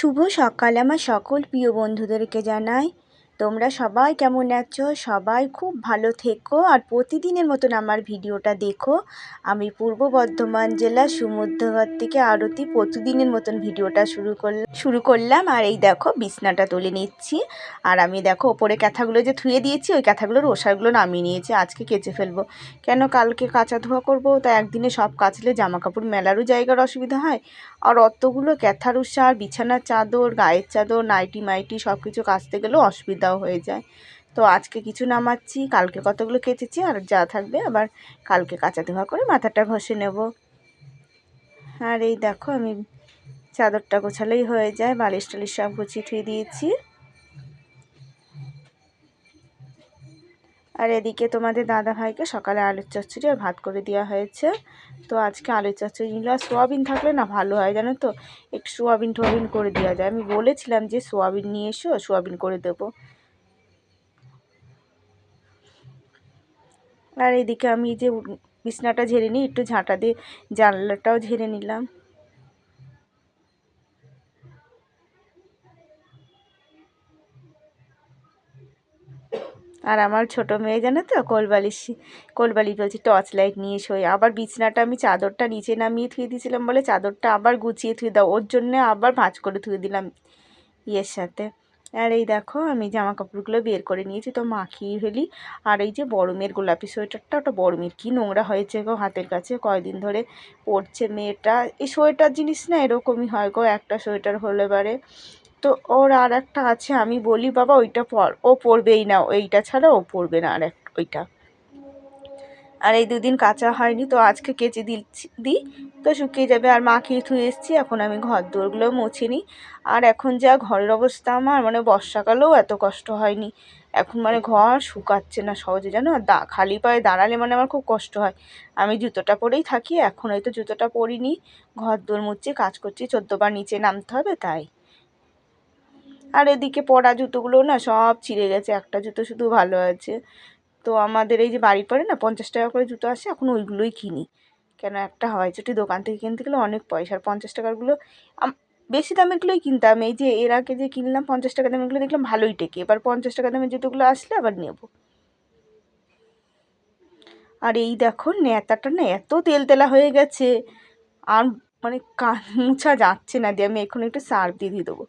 শুভ সকাল। আমার সকল প্রিয় বন্ধুদেরকে জানাই তোমরা সবাই কেমন আছো? সবাই খুব ভালো থেকো। আর প্রতিদিনের মতন আমার ভিডিওটা দেখো। আমি পূর্ব বর্ধমান জেলার সমুদ্রঘর থেকে আরতি প্রতিদিনের মতন ভিডিওটা শুরু করলাম শুরু করলাম। আর এই দেখো, বিছনাটা তুলে নিচ্ছি। আর আমি দেখো, ওপরে ক্যাথাগুলো যে ধুয়ে দিয়েছি, ওই ক্যাথাগুলোর ওষারগুলো নামিয়ে নিয়েছি। আজকে কেচে ফেলব। কেন কালকে কাঁচা ধোয়া করব? তা একদিনে সব কাচলে জামা কাপড় মেলারও জায়গার অসুবিধা হয়। আর অতগুলো ক্যাথার উষার, বিছানার চাদর, গায়ের চাদর নাইটি মাইটি সব কিছু কাচতে গেলেও অসুবিধাও হয়ে যায়। তো আজকে কিছু নামাচ্ছি, কালকে কতগুলো কেচেছি আর যা থাকবে আবার কালকে কাঁচা ধোয়া করে মাথাটা ঘষে নেব। আর এই দেখো আমি চাদরটা গোছালেই হয়ে যায়, বালিশ টালিশ সব গুছিয়ে থুয়ে দিয়েছি। আর এদিকে তোমাদের দাদা ভাইকে সকালে আলুর চচ্চড়ি আর ভাত করে দেওয়া হয়েছে। তো আজকে আলুর চচ্চড়ি নিলে আর সোয়াবিন থাকলে না ভালো হয় জানো তো? একটু সোয়াবিন টোয়াবিন করে দেওয়া যায়। আমি বলেছিলাম যে সোয়াবিন নিয়ে এসো, সোয়াবিন করে দেবো। আর এদিকে আমি যে বিছনাটা ঝেড়ে নিই, একটু ঝাঁটা দিয়ে জানলাটাও ঝেড়ে নিলাম। আর আমার ছোট মেয়ে জানো তো, কোলবালিশ কোলবালিশ বলছি টর্চ লাইট নিয়ে শোয়। আবার বিছনাটা আমি চাদরটা নিচে নামিয়ে থুয়ে দিয়েছিলাম বলে, চাদরটা আবার গুছিয়ে থুয়ে দাও, ওর জন্যে আবার ভাঁজ করে থুয়ে দিলাম ইয়ের সাথে। আর এই দেখো, আমি জামা কাপড়গুলো বের করে নিয়েছি, তো মাখিয়ে ফেলি। আর এই যে বড়মের গোলাপি সোয়েটারটা, ওটা বড়মের কী নোংরা হয়েছে গো হাতের কাছে, কয়দিন ধরে পড়ছে মেয়েটা। এই সোয়েটার জিনিস না এরকমই হয় গো, একটা সোয়েটার হলে পারে। তো ওর আর একটা আছে, আমি বলি, বাবা, ওইটা পর, ও পরবেই না, ওইটা ছাড়া ও পরবে না আর এক ওইটা। আর এই দুদিন কাঁচা হয়নি, তো আজকে কেচে দিচ্ছি, দিই। তো শুকিয়ে যাবে। আর মাখিয়ে থুয়ে এসেছি, এখন আমি ঘর দোরগুলো মুছে নিই আর এখন যা ঘরের অবস্থা আমার মানে বর্ষাকালেও এত কষ্ট হয়নি। এখন মানে ঘর শুকাচ্ছে না সহজে, জানো? আর দা, খালি পায়ে দাঁড়ালে মানে আমার খুব কষ্ট হয়। আমি জুতোটা পরেই থাকি, এখন হয়তো জুতোটা পরিনি। ঘর দোর মুছছি, কাজ করছি চোদ্দোবার নিচে নামতে হবে, তাই। আর এদিকে পরা জুতোগুলো না সব ছিঁড়ে গেছে, একটা জুতো শুধু ভালো আছে তো আমাদের এই যে বাড়ির পরে না পঞ্চাশ টাকা করে জুতো আসে, এখন ওইগুলোই কিনি। কেন একটা হয় চটি দোকান থেকে কিনতে গেলে অনেক পয়সা, আর পঞ্চাশ টাকারগুলো বেশি দামেরগুলোই কিনতাম। এই যে এর আগে যে কিনলাম পঞ্চাশ টাকা দামেরগুলো দেখলাম ভালোই টেকে। এবার পঞ্চাশ টাকা দামের জুতোগুলো আসলে আবার নেব। আর এই দেখো নেতাটা না এত তেল তেলা হয়ে গেছে। আর মানে কান মুছা যাচ্ছে না দিয়ে আমি এখন একটু সার্ফ দিয়ে দিয়ে দেবো।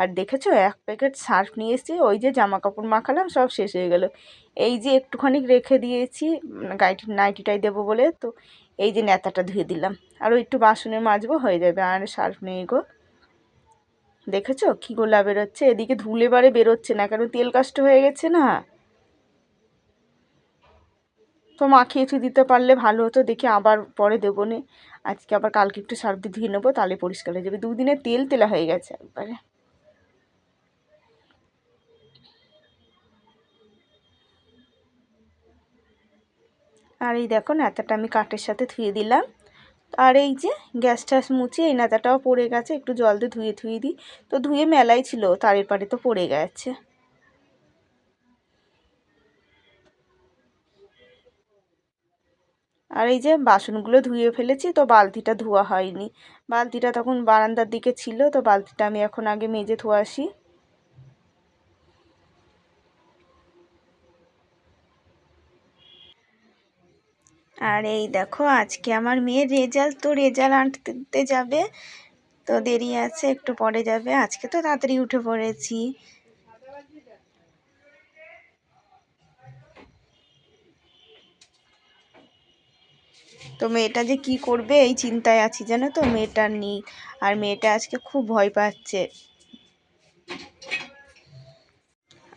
আর দেখেছ, এক প্যাকেট সার্ফ নিয়ে এসেছি, ওই যে জামা কাপড় মাখালাম, সব শেষ হয়ে গেল। এই যে একটুখানি রেখে দিয়েছি গাইটি নাইটিটাই দেবো বলে, তো এই যে নেতাটা ধুয়ে দিলাম। আরও একটু বাসনে মাজবো, হয়ে যাবে। আর সার্ফ নেই গো। দেখেছ কী গোলা বেরোচ্ছে? এদিকে ধুলে বারে বেরোচ্ছে না, কেন তেল কাষ্ট হয়ে গেছে না? তো মাখিয়ে ছুঁ দিতে পারলে ভালো হতো, দেখি আবার পরে দেবো নে। আজকে আবার কালকে একটু সার্ফ দিয়ে ধুয়ে নেব, তাহলে পরিষ্কার হয়ে যাবে। দুদিনে তেল তেলা হয়ে গেছে একবারে। আর এই দেখো নেতাটা আমি কাঠের সাথে ধুয়ে দিলাম। আর এই যে গ্যাস ট্যাস মুছে এই নেতাটাও পড়ে গেছে, একটু জল দিয়ে ধুয়ে ধুয়ে দিই। তো ধুয়ে মেলাই ছিল, তারের পাড়ে তো পড়ে গেছে। আর এই যে বাসনগুলো ধুয়ে ফেলেছি, তো বালতিটা ধোয়া হয়নি। বালতিটা তখন বারান্দার দিকে ছিল, তো বালতিটা আমি এখন আগে মেজে ধোয়া আর এই দেখো, আজকে আমার মেয়ের রেজাল্ট তো রেজাল্ট আনতে যাবে, তো দেরি আছে, একটু পরে যাবে। আজকে তো তাড়াতাড়ি উঠে পড়েছি। তো মেয়েটা যে কি করবে, এই চিন্তায় আছি, জানো তো মেয়েটার নেই। আর মেয়েটা আজকে খুব ভয় পাচ্ছে।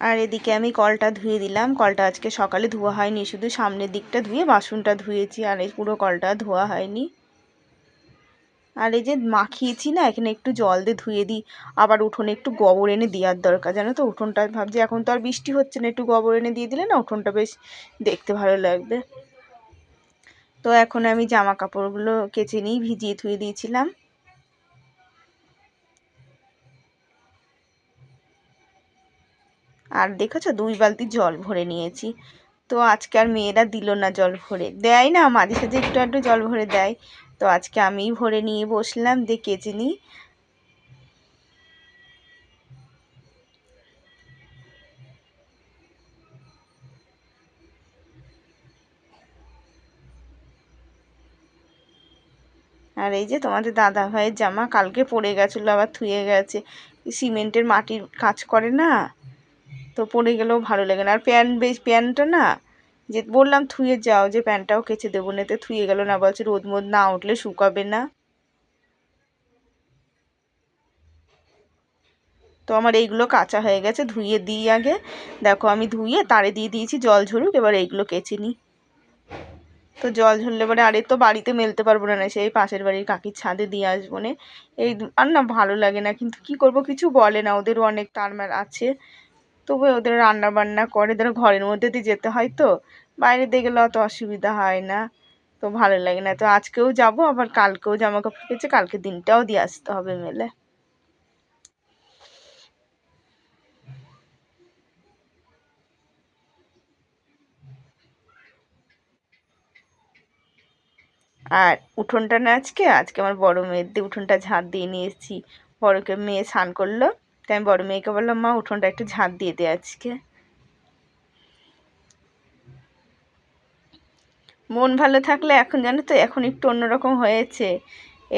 আর এদিকে আমি কলটা ধুয়ে দিলাম। কলটা আজকে সকালে ধোয়া হয়নি, শুধু সামনের দিকটা ধুয়ে বাসনটা ধুয়েছি আর এই পুরো কলটা ধোয়া হয়নি। আর এই যে মাখিয়েছি না, এখানে একটু জল দিয়ে ধুয়ে দিই। আবার উঠোনে একটু গোবর এনে দেওয়ার দরকার, জানো তো? উঠোনটা ভাবছি, এখন তো আর বৃষ্টি হচ্ছে না, একটু গোবর এনে দিয়ে দিলে না উঠোনটা বেশ দেখতে ভালো লাগবে। তো এখন আমি জামা কাপড়গুলো কেচে নিই ভিজিয়ে ধুয়ে দিয়েছিলাম। আর দেখেছ, দুই বালতি জল ভরে নিয়েছি। তো আজকে আর মেয়েরা দিল না জল ভরে। দেয় না, মাঝে সাঝে একটু একটু জল ভরে দেয়। তো আজকে আমি ভরে নিয়ে বসলাম, দিয়ে কেচে নিই। আর এই যে তোমাদের দাদা ভাইয়ের জামা কালকে পড়ে গেছিল, আবার থুয়ে গেছে। সিমেন্টের মাটির কাজ করে না? তো পরে গেলেও ভালো লাগে না। আর প্যান্ট বেশ প্যান্টটা না, যে বললাম থুয়ে যাও, যে প্যান্টটাও কেচে দেবো না তো থুয়ে গেল না, বলছে রোদ মোদ না উঠলে শুকাবে না। তো আমার এইগুলো কাঁচা হয়ে গেছে, ধুয়ে দিই আগে। দেখো আমি ধুয়ে তারে দিয়ে দিয়েছি, জল ঝরুক, এবার এইগুলো কেচে নিই। তো জল ঝরলে পরে আরে তো বাড়িতে মেলতে পারব না সেই পাশের বাড়ির কাকির ছাদে দিয়ে আসব না। এই আর না ভালো লাগে না, কিন্তু কি করব, কিছু বলে না, ওদেরও অনেক তারমার আছে। তবু ওদের রান্না বান্না করে, ধরো ঘরের মধ্যে দিয়ে যেতে হয় তো, বাইরে দিয়ে গেলে অত অসুবিধা হয় না। তো ভালো লাগে না। তো আজকেও যাব, আবার কালকেও জামা কাপড় কেচে কালকে দিনটাও দিয়ে আসতে হবে মেলে। আর উঠোনটা না আজকে আজকে আমার বড় মেয়ের দিয়ে উঠোনটা ঝাঁট দিয়ে নিয়ে এসেছি। বড়কে মেয়ে স্নান করল। তাই আমি বড় মেয়েকে বললাম, মা, উঠোনটা একটু ঝাঁট দিয়ে দে আজকে। মন ভালো থাকলে এখন জানো তো, এখন একটু অন্যরকম হয়েছে।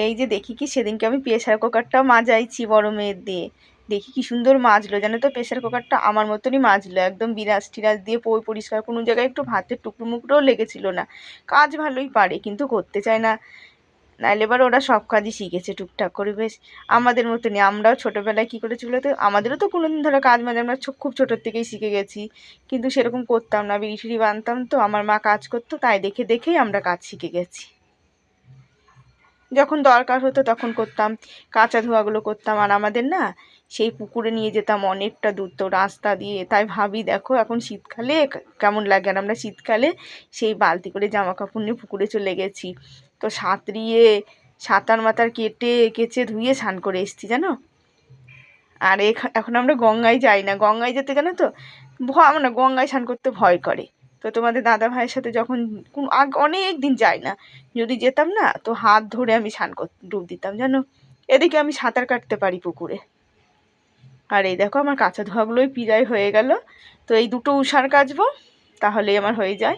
এই যে দেখি কি, সেদিনকে আমি প্রেশার কুকারটাও মাজাইছি বড় মেয়ের দিয়ে। দেখি কি সুন্দর মাজলো, জানো তো প্রেশার কুকারটা আমার মতনই মাজলো, একদম বিরাজ টিরাজ দিয়ে পই পরিষ্কার, কোনো জায়গায় একটু ভাতের টুকরো মুকরোও লেগেছিল না। কাজ ভালোই পারে, কিন্তু করতে চায় না। নাহলে এবার ওরা সব কাজই শিখেছে টুকটাক করে, বেশ। আমাদের মতনই, আমরাও ছোটোবেলায় কী করেছি বলতো? আমাদেরও তো কোনো দিন ধরো কাজ মাঝে আমরা খুব ছোটোর থেকেই শিখে গেছি। কিন্তু সেরকম করতাম না, বিড়ি ফিড়ি বানতাম তো, আমার মা কাজ করতো, তাই দেখে দেখেই আমরা কাজ শিখে গেছি। যখন দরকার হতো তখন করতাম, কাঁচা ধোয়াগুলো করতাম। আর আমাদের না, সেই পুকুরে নিয়ে যেতাম অনেকটা দূর তো, রাস্তা দিয়ে। তাই ভাবি, দেখো, এখন শীতকালে কেমন লাগে? আর আমরা শীতকালে সেই বালতি করে জামা কাপড় নিয়ে পুকুরে চলে গেছি। তো সাঁতরিয়ে, সাঁতার মাতার কেটে, কেচে, ধুয়ে স্নান করে এসছি, জানো? আর এখন আমরা গঙ্গায় যাই না। গঙ্গায় যেতে জানো তো, ভয় না গঙ্গায় স্নান করতে ভয় করে। তো তোমাদের দাদা ভাইয়ের সাথে যখন আগ, অনেক দিন যাই না, যদি যেতাম না, তো হাত ধরে আমি স্নান ডুব দিতাম, জানো? এদিকে আমি সাঁতার কাটতে পারি পুকুরে। আর এই দেখো আমার কাঁচা ধোয়াগুলোই পিজাই হয়ে গেল। তো এই দুটো উষার কাচবো, তাহলেই আমার হয়ে যায়।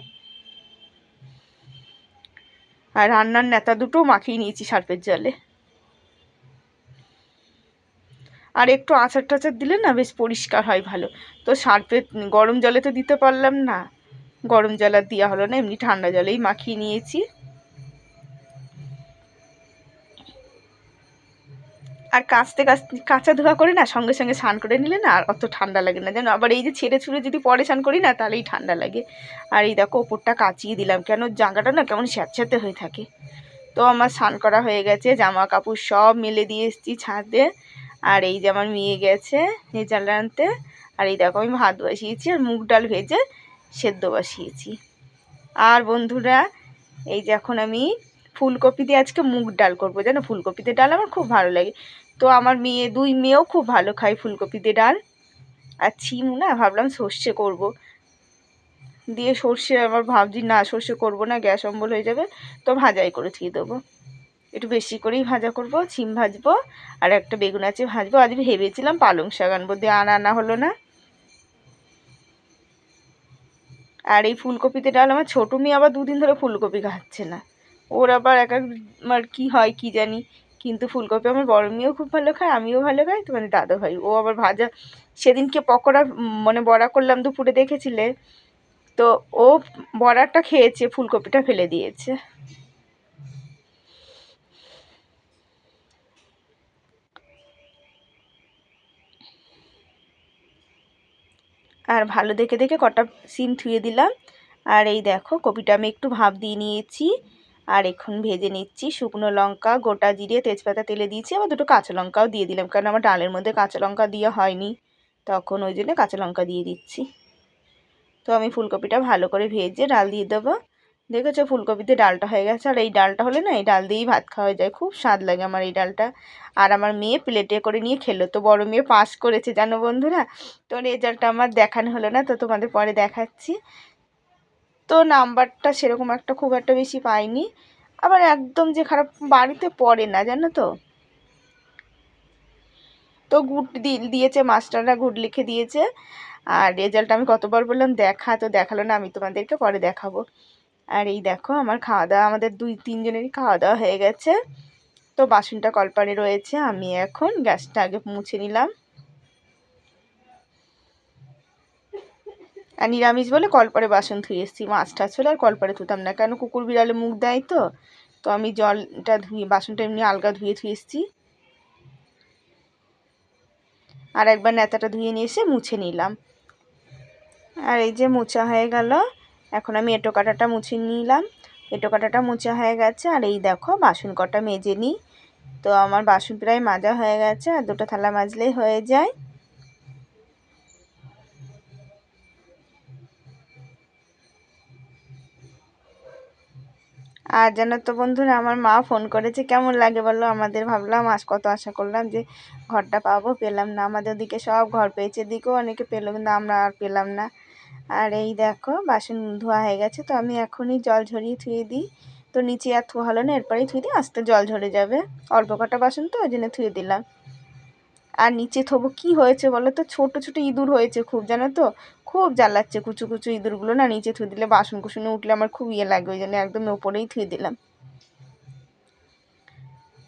আর রান্নার নেতা দুটো মাখিয়ে নিয়েছি সার্পের জলে। আর একটু আচার টাচার দিলে না বেশ পরিষ্কার হয় ভালো। তো সার্পের গরম জলে তো দিতে পারলাম না। গরম জল আর দেওয়া হলো না, এমনি ঠান্ডা জলেই মাখিয়ে নিয়েছি। আর কাচতে কাঁচা ধোয়া করে না, সঙ্গে সঙ্গে স্নান করে নিলে না আর অত ঠান্ডা লাগে না। যেন আবার এই যে ছেড়ে ছুড়ে যদি পরে স্নান করি না, তাহলেই ঠান্ডা লাগে। আর এই দেখো, ওপরটা কাচিয়ে দিলাম। কেন? জায়গাটা না কেমন স্যাঁতস্যাঁতে হয়ে থাকে। তো আমার স্নান করা হয়ে গেছে জামা কাপড় সব মেলে দিয়ে এসেছি ছাদে। আর এই যে আমার মেয়ে গেছে নেচাল আনতে। আর এই দেখো, আমি ভাত বসিয়েছি আর মুগ ডাল ভেজে সেদ্ধ বসিয়েছি। আর বন্ধুরা, এই যে এখন আমি ফুলকপি দিয়ে আজকে মুগ ডাল করব, জানো? ফুলকপিতে ডাল আমার খুব ভালো লাগে। তো আমার মেয়ে, দুই মেয়েও খুব ভালো খায় ফুলকপিতে ডাল। আর ছিম না, ভাবলাম সর্ষে করব। দিয়ে সর্ষে আবার ভাবছি, না, সর্ষে করব না, গ্যাস অম্বল হয়ে যাবে। তো ভাজাই করে থিয়ে দেবো। একটু বেশি করেই ভাজা করব, ছিম ভাজবো, আর একটা বেগুন আছে ভাজবো। আজ ভেবেছিলাম পালং শাক আনব, দিয়ে আনা আনা হলো না। আর এই ফুলকপিতে ডাল, আমার ছোটো মেয়ে আবার দুদিন ধরে ফুলকপি খাচ্ছে না। ওর আবার এক একবার কী হয় কি জানি। কিন্তু ফুলকপি আমার বড় মেয়েও খুব ভালো খায়, আমিও ভালো খাই, তো মানে দাদা ভাই, ও আবার ভাজা। সেদিনকে পকোড়া মানে বড়া করলাম দুপুরে দেখেছিলে? তো ও বড়াটা খেয়েছে, ফুলকপিটা ফেলে দিয়েছে। আর ভালো দেখে দেখে কটা সিম থুয়ে দিলাম। আর এই দেখো, কপিটা আমি একটু ভাপ দিয়ে নিয়েছি। আর এখন ভেজে নিচ্ছি শুকনো লঙ্কা, গোটা জিরে, তেজপাতা, তেলে দিয়েছি। আবার দুটো কাঁচা লঙ্কাও দিয়ে দিলাম, কারণ আমার ডালের মধ্যে কাঁচা লঙ্কা দেওয়া হয়নি। তখন ওই জন্য কাঁচা লঙ্কা দিয়ে দিচ্ছি। তো আমি ফুলকপিটা ভালো করে ভেজে ডাল দিয়ে দেবো। দেখেছ ফুলকপিতে ডালটা হয়ে গেছে, আর এই ডালটা হলে না, এই ডাল দিয়েই ভাত খাওয়া যায়। খুব স্বাদ লাগে আমার এই ডালটা। আর আমার মেয়ে প্লেটে করে নিয়ে খেলো। তো বড় মেয়ে পাস করেছে, জানো বন্ধুরা? তো রেজাল্টটা আমার দেখানো হলো না, তো তোমাদের পরে দেখাচ্ছি। তো নাম্বারটা সেরকম একটা খুব একটা বেশি পাইনি। আবার একদম যে খারাপ বাড়িতে পড়ে না, জানো তো? তো গুড দিয়েছে, মাস্টাররা গুড লিখে দিয়েছে। আর রেজাল্ট আমি কতবার বললাম, দেখা তো দেখাল না, আমি তোমাদেরকে পরে দেখাবো। আর এই দেখো, আমার খাওয়া দাওয়া, আমাদের দুই, তিনজনেরই খাওয়া দাওয়া হয়ে গেছে। তো বাসনটা কলপারে রয়েছে, আমি এখন গ্যাসটা আগে মুছে নিলাম। আর নিরামিষ বলে কলপারে বাসন ধুয়ে এসেছি। মাছ টাছ হলে আর কলপারে ধুতাম না। কেন? কুকুর বিড়ালে মুখ দেয় তো। তো আমি জলটা ধুয়ে, বাসনটা এমনি আলগা ধুয়ে ধুয়ে এসেছি। আর একবার নেতাটা ধুয়ে নিয়ে এসে মুছে নিলাম। আর এই যে মোছা হয়ে গেল। এখন আমি এটো কাটাটা মুছে নিলাম। এটো কাটাটা মোছা হয়ে গেছে। আর এই দেখো, বাসন কটা মেজে নিই। তো আমার বাসন প্রায় মাজা হয়ে গেছে। আর দুটো থালা মাজলেই হয়ে যায়। আর যেন তো বন্ধুরা, আমার মা ফোন করেছে, কেমন লাগে বলো? আমাদের ভাবলাম, আজ কত আশা করলাম যে ঘরটা পাবো, পেলাম না। আমাদের ওদিকে সব ঘর পেয়েছে দিকেও অনেকে পেল কিন্তু আমরা আর পেলাম না। আর এই দেখো, বাসন ধোয়া হয়ে গেছে, তো আমি এখনই জল ঝরিয়ে থুয়ে দিই। তো নিচে আর ধোয়া হলো না, এরপরেই থুয়ে দিই, আস্তে জল ঝরে যাবে। অল্প কটা বাসন তো, ওই জন্য থুয়ে দিলাম। আর নিচে থবো, কি হয়েছে বলো তো? ছোট, ছোটো ইঁদুর হয়েছে খুব, জানো তো? খুব জ্বালাচ্ছে, কুচু কুচু ইঁদুরগুলো। না, নিচে থুয়ে দিলে বাসন কুসনে উঠলে আমার খুব ইয়ে লাগে, ওই জন্য একদম ওপরেই থুয়ে দিলাম।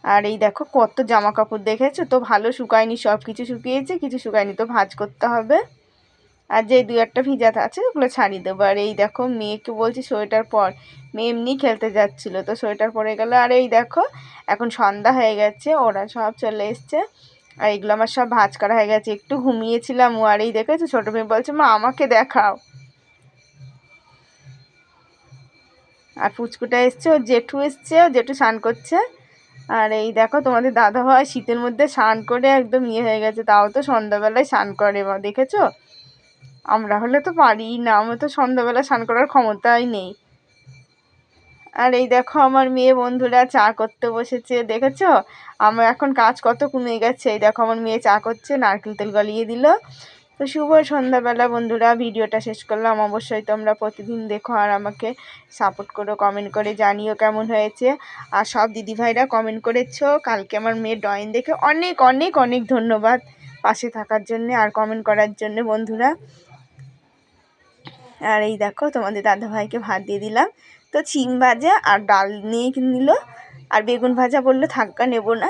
আর এই দেখো, কত জামা কাপড় দেখেছ? তো ভালো শুকায়নি, সব কিছু শুকিয়েছে, কিছু শুকায়নি, তো ভাজ করতে হবে। আর যে দু একটা ভিজাতে আছে, ওগুলো ছাড়িয়ে দেবো। আর এই দেখো, মেয়েকে বলছি সোয়েটার পর, মেয়ে এমনি খেলতে যাচ্ছিল, তো সোয়েটার পরে গেলো। আর এই দেখো, এখন সন্ধ্যা হয়ে গেছে, ওরা সব চলে এসছে। আর এগুলো আমার সব ভাজ করা হয়ে গেছে। একটু ঘুমিয়েছিলাম, ও আর এই দেখেছ, ছোটো মেয়ে বলছে, মা, আমাকে দেখাও। আর ফুচকুটা এসছে, ও জেঠু এসছে, ও জেঠু স্নান করছে। আর এই দেখো, তোমাদের দাদা হয় শীতের মধ্যে স্নান করে একদম ইয়ে হয়ে গেছে, তাও তো সন্ধ্যাবেলায় স্নান করে বা দেখেছ? আমরা হলে তো পারি না, আমার তো সন্ধ্যাবেলা স্নান করার ক্ষমতাই নেই। আর এই দেখো আমার মেয়ে বন্ধুরা চা করতে বসেছে, দেখেছ? আমার এখন কাজ কত কমে গেছে। এই দেখো আমার মেয়ে চা করছে, নারকেল তেল গলিয়ে দিল। তো শুভ সন্ধ্যাবেলা বন্ধুরা, ভিডিওটা শেষ করলাম। অবশ্যই তোমরা প্রতিদিন দেখো আর আমাকে সাপোর্ট করো কমেন্ট করে জানিও কেমন হয়েছে। আর সব দিদিভাইরা কমেন্ট করেছ, কালকে আমার মেয়ের ড্রয়িং দেখে অনেক অনেক অনেক ধন্যবাদ পাশে থাকার জন্যে আর কমেন্ট করার জন্যে বন্ধুরা। আর এই দেখো তোমাদের দাদাভাইকে ভাত দিয়ে দিলাম। তো চিম ভাজা আর ডাল নিয়ে নিল। আর বেগুন ভাজা বলল থাক্কা নেব না।